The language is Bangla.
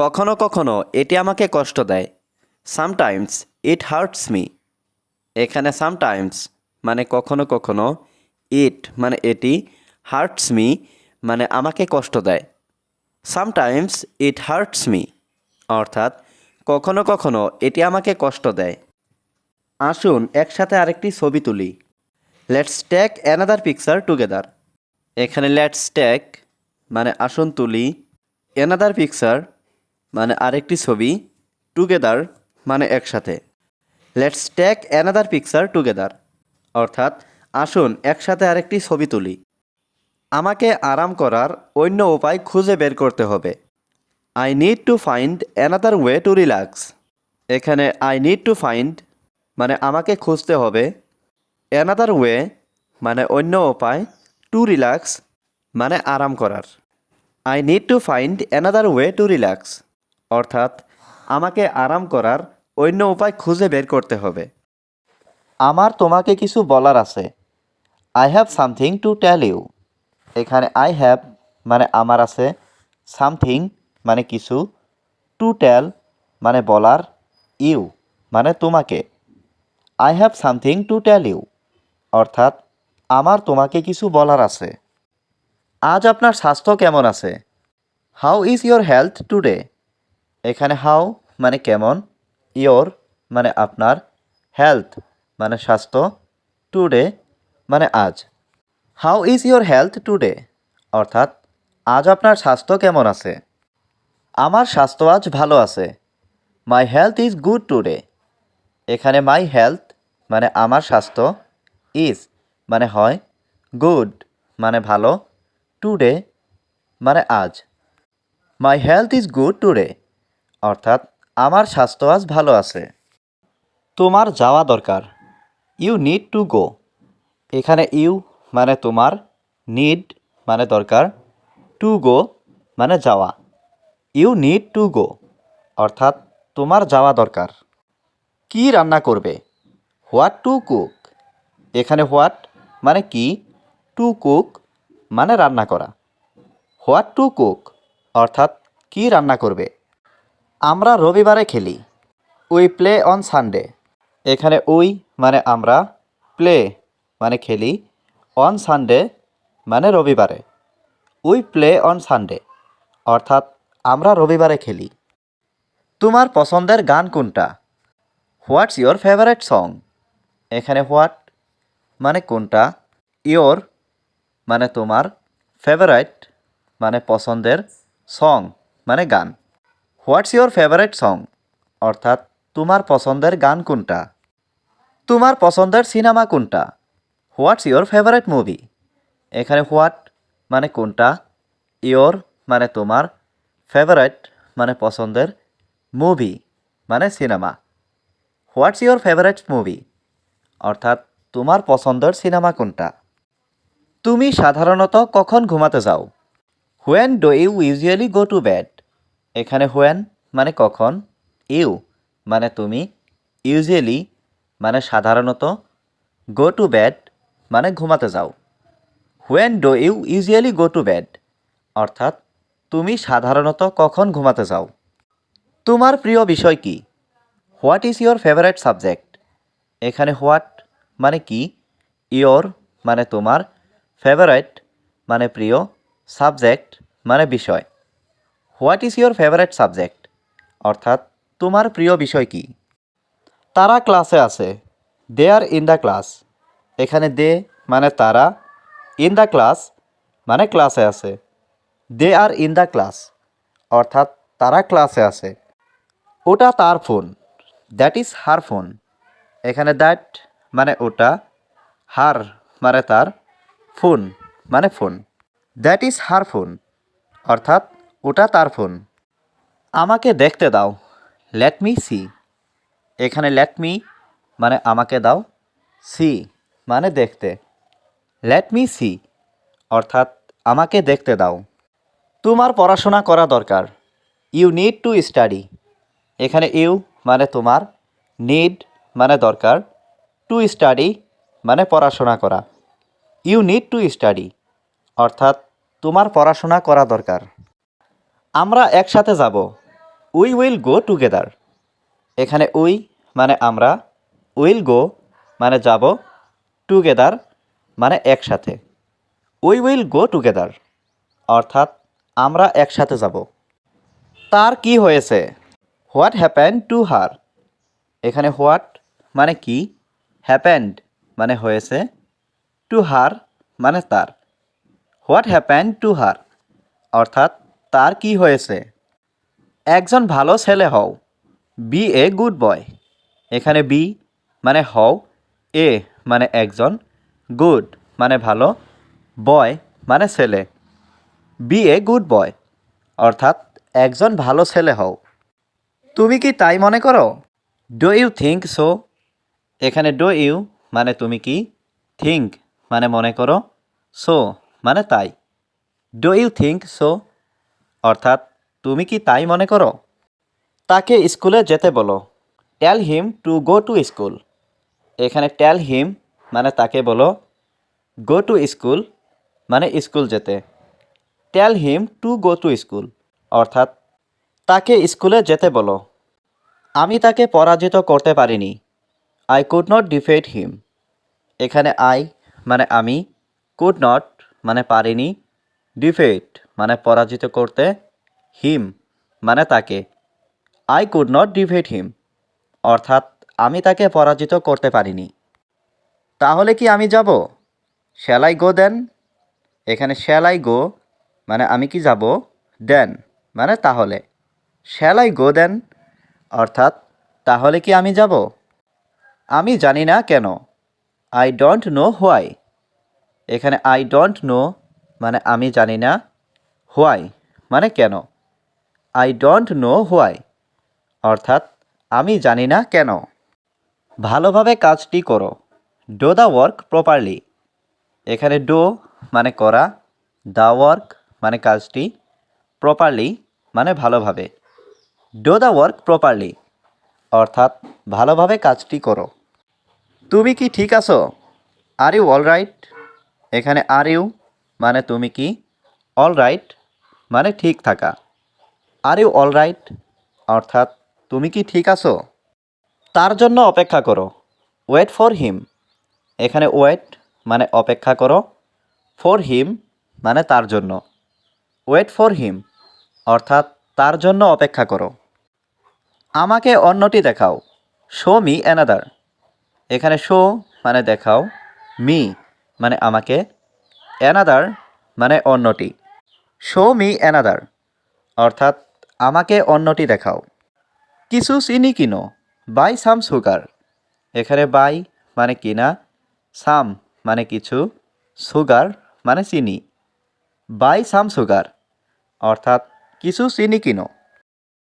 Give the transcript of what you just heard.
কখনো কখনো এটি আমাকে কষ্ট দেয়। সামটাইমস ইট হার্টস মি এখানে সামটাইমস মানে কখনো কখনো ইট মানে এটি হার্টস মি মানে আমাকে কষ্ট দেয়। সামটাইমস ইট হার্টস মি অর্থাৎ কখনো কখনো এটি আমাকে কষ্ট দেয়। আসুন একসাথে আরেকটি ছবি তুলি। Let's take another picture together এখানে লেটস টেক মানে আসুন তুলি। অ্যানাদার পিকচার মানে আরেকটি ছবি টুগেদার মানে একসাথে। Let's take another picture together অর্থাৎ, আসুন একসাথে আরেকটি ছবি তুলি। আমাকে আরাম করার অন্য উপায় খুঁজে বের করতে হবে। I need to find another way to relax এখানে আই নিড টু ফাইন্ড মানে আমাকে খুঁজতে হবে। অ্যানাদার ওয়ে মানে অন্য উপায় টু রিল্যাক্স মানে আরাম করার। I need to find another way to relax অর্থাৎ আমাকে আরাম করার অন্য উপায় খুঁজে বের করতে হবে। আমার তোমাকে কিছু বলার আছে। I have something to tell you এখানে আই হ্যাভ মানে আমার আছে। সামথিং মানে কিছু। টু টেল মানে বলার। ইউ মানে তোমাকে। I have something to tell you অর্থাৎ আমার তোমাকে কিছু বলার আছে। আজ আপনার স্বাস্থ্য কেমন আছে? How is your health today এখানে হাউ মানে কেমন ইয়োর মানে আপনার হেলথ মানে স্বাস্থ্য টুডে মানে আজ। How is your health today অর্থাৎ, আজ আপনার স্বাস্থ্য কেমন আছে? আমার স্বাস্থ্য আজ ভালো আছে। My health is good today এখানে মাই হেলথ মানে আমার স্বাস্থ্য ইজ মানে হয় গুড মানে ভালো টুডে মানে আজ। My health is good today অর্থাৎ আমার স্বাস্থ্য আজ ভালো আছে। তোমার যাওয়া দরকার। ইউ নিড টু গো এখানে ইউ মানে তোমার নিড মানে দরকার। টু গো মানে যাওয়া। ইউ নিড টু গো অর্থাৎ তোমার যাওয়া দরকার। কি রান্না করবে? হোয়াট টু কুক এখানে হোয়াট মানে কি? টু কুক মানে রান্না করা। হোয়াট টু কুক অর্থাৎ কি রান্না করবে? আমরা রবিবারে খেলি। We play on Sunday. এখানে উই মানে আমরা, প্লে মানে খেলি। অন সানডে মানে রবিবারে। উই প্লে অন সানডে, অর্থাৎ আমরা রবিবারে খেলি। তোমার পছন্দের গান কোনটা? হোয়াটস ইয়োর ফেভারেট সং এখানে হোয়াট মানে কোনটা? ইয়োর মানে তোমার ফেভারাইট মানে পছন্দের সং মানে গান। হোয়াটস ইয়োর ফেভারেট সং অর্থাৎ, তোমার পছন্দের গান কোনটা? তোমার পছন্দের সিনেমা কোনটা? হোয়াটস ইয়োর ফেভারেট মুভি এখানে হোয়াট মানে কোনটা? ইয়োর মানে তোমার। ফেভারেট মানে পছন্দের মুভি মানে cinema. What's your favourite movie অর্থাৎ, তোমার পছন্দের সিনেমা কোনটা? তুমি সাধারণত কখন ঘুমাতে যাও? When do you usually go to bed এখানে হোয়েন মানে কখন ইউ মানে তুমি ইউজুয়ালি মানে সাধারণত গো টু বেড মানে ঘুমাতে যাও। When do you usually go to bed অর্থাৎ তুমি সাধারণত কখন ঘুমাতে যাও। তোমার প্রিয় বিষয় কি? What is your favourite subject এখানে হোয়াট মানে কি? ইয়োর মানে তোমার ফেভারাইট মানে প্রিয় সাবজেক্ট মানে বিষয়। What is your favourite subject? অর্থাৎ, তোমার প্রিয় বিষয় কি? তারা ক্লাসে আছে। They are in the class. এখানে দে মানে তারা। ইন দ্য ক্লাস মানে ক্লাসে আছে। They are in the class. অর্থাৎ, তারা ক্লাসে আছে। ওটা তার phone. That is her phone. এখানে দ্যাট মানে ওটা। হার মানে তার ফোন মানে phone. That is her phone. অর্থাৎ ওটা তার ফোন। আমাকে দেখতে দাও। লেট মি সি এখানে লেট মি মানে আমাকে দাও। সি মানে দেখতে। লেট মি সি অর্থাৎ আমাকে দেখতে দাও। তোমার পড়াশোনা করা দরকার। ইউ নিড টু স্টাডি এখানে ইউ মানে তোমার নিড মানে দরকার। টু স্টাডি মানে পড়াশোনা করা। ইউ নিড টু স্টাডি অর্থাৎ তোমার পড়াশোনা করা দরকার। আমরা একসাথে যাব। উই উইল গো টুগেদার এখানে উই মানে আমরা। উইল গো মানে যাব টুগেদার মানে একসাথে। উই উইল গো টুগেদার অর্থাৎ আমরা একসাথে যাব। তার কি হয়েছে? হোয়াট হ্যাপেন টু হার এখানে হোয়াট মানে কি? হ্যাপেন্ড মানে হয়েছে। টু হার মানে তার। হোয়াট হ্যাপেন টু হার অর্থাৎ তার কি হয়েছে? একজন ভালো ছেলে হও। Be a good boy. এখানে বি মানে হও, এ মানে একজন, গুড মানে ভালো, বয় মানে ছেলে। বি এ গুড বয়, অর্থাৎ একজন ভালো ছেলে হও। তুমি কি তাই মনে করো? ডো ইউ থিঙ্ক সো এখানে ডো ইউ মানে তুমি কি? থিঙ্ক মানে মনে করো। সো মানে তাই। ডো ইউ থিঙ্ক সো অর্থাৎ তুমি কি তাই মনে করো? তাকে স্কুলে যেতে বলো। Tell him to go to school এখানে টেল হিম মানে তাকে বলো গো টু স্কুল মানে স্কুল যেতে। Tell him to go to school অর্থাৎ তাকে স্কুলে যেতে বলো। আমি তাকে পরাজিত করতে পারিনি। I could not defeat him এখানে আই মানে আমি কুড নট মানে পারিনি। ডিফেট মানে পরাজিত করতে হিম মানে তাকে। I could not defeat him অর্থাৎ আমি তাকে পরাজিত করতে পারিনি। তাহলে কি আমি যাব? শ্যালাই গো দেন এখানে শ্যালাই গো মানে আমি কি যাব? দেন মানে তাহলে। শ্যালাই গো দেন অর্থাৎ তাহলে কি আমি যাব? আমি জানি না কেন। আই ডোন্ট নো হোয়াই এখানে আই ডোন্ট নো মানে আমি জানি না হোয়াই মানে কেন? আই ডোন্ট নো হোয়াই অর্থাৎ আমি জানি না কেন। ভালোভাবে কাজটি করো। ডো দ্য ওয়ার্ক প্রপারলি এখানে ডো মানে করা দ্য ওয়ার্ক মানে কাজটি প্রপারলি মানে ভালোভাবে। ডো দ্য ওয়ার্ক প্রপারলি অর্থাৎ ভালোভাবে কাজটি করো। তুমি কি ঠিক আছো? আর ইউ অল রাইট এখানে আর ইউ মানে তুমি কি? অল রাইট মানে ঠিক থাকা। আর ইউ অল রাইট অর্থাৎ, তুমি কি ঠিক আছো? তার জন্য অপেক্ষা করো। ওয়েট ফর হিম এখানে ওয়েট মানে অপেক্ষা করো। ফর হিম মানে তার জন্য। ওয়েট ফর হিম অর্থাৎ, তার জন্য অপেক্ষা করো। আমাকে অন্যটি দেখাও। শো মি অ্যানাদার এখানে শো মানে দেখাও। মি মানে আমাকে। অ্যানাদার মানে অন্যটি। শো মি অ্যানাদার অর্থাৎ, আমাকে অন্যটি দেখাও। কিছু চিনি কিনো। বাই সাম সুগার এখানে বাই মানে কিনা। সাম মানে কিছু। সুগার মানে চিনি। বাই সাম সুগার অর্থাৎ, কিছু চিনি কিনো।